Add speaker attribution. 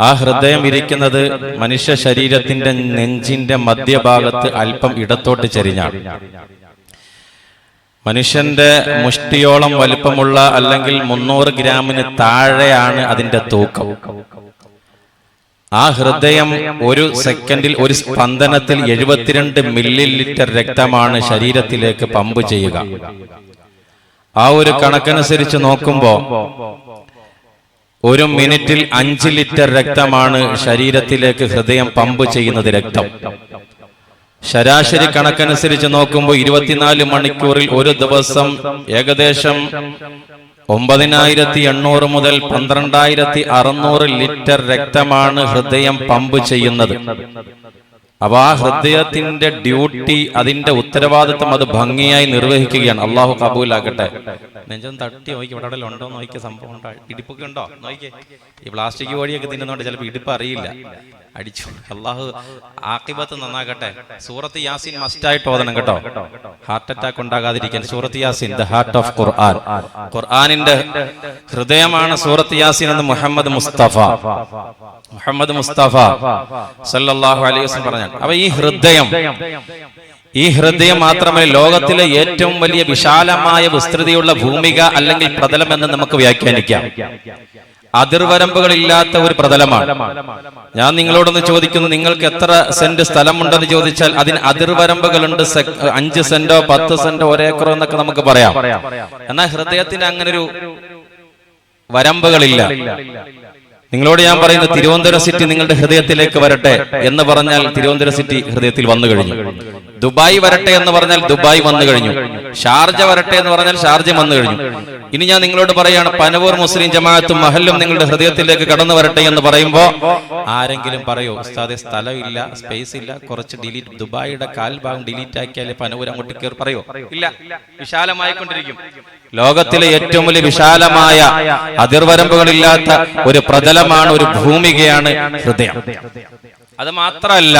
Speaker 1: ആ ഹൃദയം ഇരിക്കുന്നത് മനുഷ്യ ശരീരത്തിന്റെ നെഞ്ചിന്റെ മധ്യഭാഗത്ത് അല്പം ഇടത്തോട്ട് ചെരിഞ്ഞാണ്. മനുഷ്യന്റെ മുഷ്ടിയോളം വലിപ്പമുള്ള അല്ലെങ്കിൽ മുന്നൂറ് ഗ്രാമിന് താഴെയാണ് അതിന്റെ തൂക്കം. ആ ഹൃദയം ഒരു സെക്കൻഡിൽ ഒരു സ്പന്ദനത്തിൽ എഴുപത്തിരണ്ട് മില്ലി ലിറ്റർ രക്തമാണ് ശരീരത്തിലേക്ക് പമ്പ് ചെയ്യുക. ആ ഒരു കണക്കനുസരിച്ച് നോക്കുമ്പോ ഒരു മിനിറ്റിൽ അഞ്ച് ലിറ്റർ രക്തമാണ് ശരീരത്തിലേക്ക് ഹൃദയം പമ്പ് ചെയ്യുന്നത് രക്തം. ശരാശരി കണക്കനുസരിച്ച് നോക്കുമ്പോൾ ഇരുപത്തിനാല് മണിക്കൂറിൽ ഒരു ദിവസം ഏകദേശം ഒമ്പതിനായിരത്തി എണ്ണൂറ് മുതൽ പന്ത്രണ്ടായിരത്തി അറുന്നൂറ് ലിറ്റർ രക്തമാണ് ഹൃദയം പമ്പ് ചെയ്യുന്നത്. അപ്പൊ ആ ഹൃദയത്തിന്റെ ഡ്യൂട്ടി അതിന്റെ ഉത്തരവാദിത്വം അത് ഭംഗിയായി നിർവഹിക്കുകയാണ്. അള്ളാഹു കബൂലാക്കട്ടെ. നെഞ്ചൊന്ന് തട്ടി നോക്കി ഇവിടെ ഉണ്ടോ നോക്കിയ സംഭവം ഉണ്ടോ ഇടിപ്പൊക്കെ ഉണ്ടോ? നോക്കിയേ. ഈ പ്ലാസ്റ്റിക് വഴിയൊക്കെ തിന്നുന്നോണ്ട് ചിലപ്പോൾ ഇടിപ്പ് അറിയില്ല. അടിച്ചു. അള്ളാഹു ആക്കിബത്ത് നന്നാകട്ടെ. സൂറത്ത് യാസിൻ മസ്റ്റ് ആയിട്ട് ഓതണം കേട്ടോ. ഹാർട്ട് അറ്റാക്ക് ഉണ്ടാകാതിരിക്കാൻ സൂറത്ത് യാസിൻ ദ ഹാർട്ട് ഓഫ് ഖുർആൻ ഖുർആാനിന്റെ ഹൃദയമാണ് സൂറത്ത് യാസിൻ എന്ന് മുഹമ്മദ് മുസ്തഫ. മുഹമ്മദ് മുസ്തഫ. സല്ലല്ലാഹു അലൈഹി വസല്ലം പറഞ്ഞു അപ്പൊ ഈ ഹൃദയം ഈ ഹൃദയം മാത്രമേ ലോകത്തിലെ ഏറ്റവും വലിയ വിശാലമായ വിസ്തൃതിയുള്ള ഭൂമിക അല്ലെങ്കിൽ പ്രതലം എന്ന് നമുക്ക് വ്യാഖ്യാനിക്കാം. അതിർവരമ്പുകളില്ലാത്ത ഒരു പ്രതലമാണ്. ഞാൻ നിങ്ങളോടൊന്ന് ചോദിക്കുന്നു നിങ്ങൾക്ക് എത്ര സെന്റ് സ്ഥലമുണ്ടെന്ന് ചോദിച്ചാൽ അതിന് അതിർവരമ്പുകളുണ്ട് അഞ്ച് സെന്റോ പത്ത് സെന്റോ ഒരേക്കറോ എന്നൊക്കെ നമുക്ക് പറയാം. എന്നാൽ ഹൃദയത്തിന് അങ്ങനെ ഒരു വരമ്പുകളില്ല. നിങ്ങളോട് ഞാൻ പറയുന്നത് തിരുവനന്തപുരം സിറ്റി നിങ്ങളുടെ ഹൃദയത്തിലേക്ക് വരട്ടെ എന്ന് പറഞ്ഞാൽ തിരുവനന്തപുരം സിറ്റി ഹൃദയത്തിൽ വന്നു കഴിഞ്ഞു. ദുബായ് വരട്ടെ എന്ന് പറഞ്ഞാൽ ദുബായ് വന്നു കഴിഞ്ഞു. ഷാർജ വരട്ടെ എന്ന് പറഞ്ഞാൽ ഷാർജ വന്നു കഴിഞ്ഞു. ഇനി ഞാൻ നിങ്ങളോട് പറയാണ് പനവൂർ മുസ്ലിം ജമാഅത്തും മഹല്ലും നിങ്ങളുടെ ഹൃദയത്തിലേക്ക് കടന്നു വരട്ടെ എന്ന് പറയുമ്പോ ആരെങ്കിലും പറയോ ഉസ്താദെ സ്ഥലമില്ല സ്പേസ് ഇല്ല കുറച്ച് ഡിലീറ്റ് ദുബായിയുടെ കാൽഭാഗം ഡിലീറ്റ് ആക്കിയാലേ പനവൂർ അങ്ങോട്ട് കയറി പറയോ? ഇല്ല. വിശാലമായി വിശാലമായിക്കൊണ്ടിരിക്കും. ലോകത്തിലെ ഏറ്റവും വലിയ വിശാലമായ അതിർവരമ്പുകളില്ലാത്ത ഒരു പ്രതലമാണ് ഒരു ഭൂമികയാണ് ഹൃദയം. അത് മാത്രമല്ല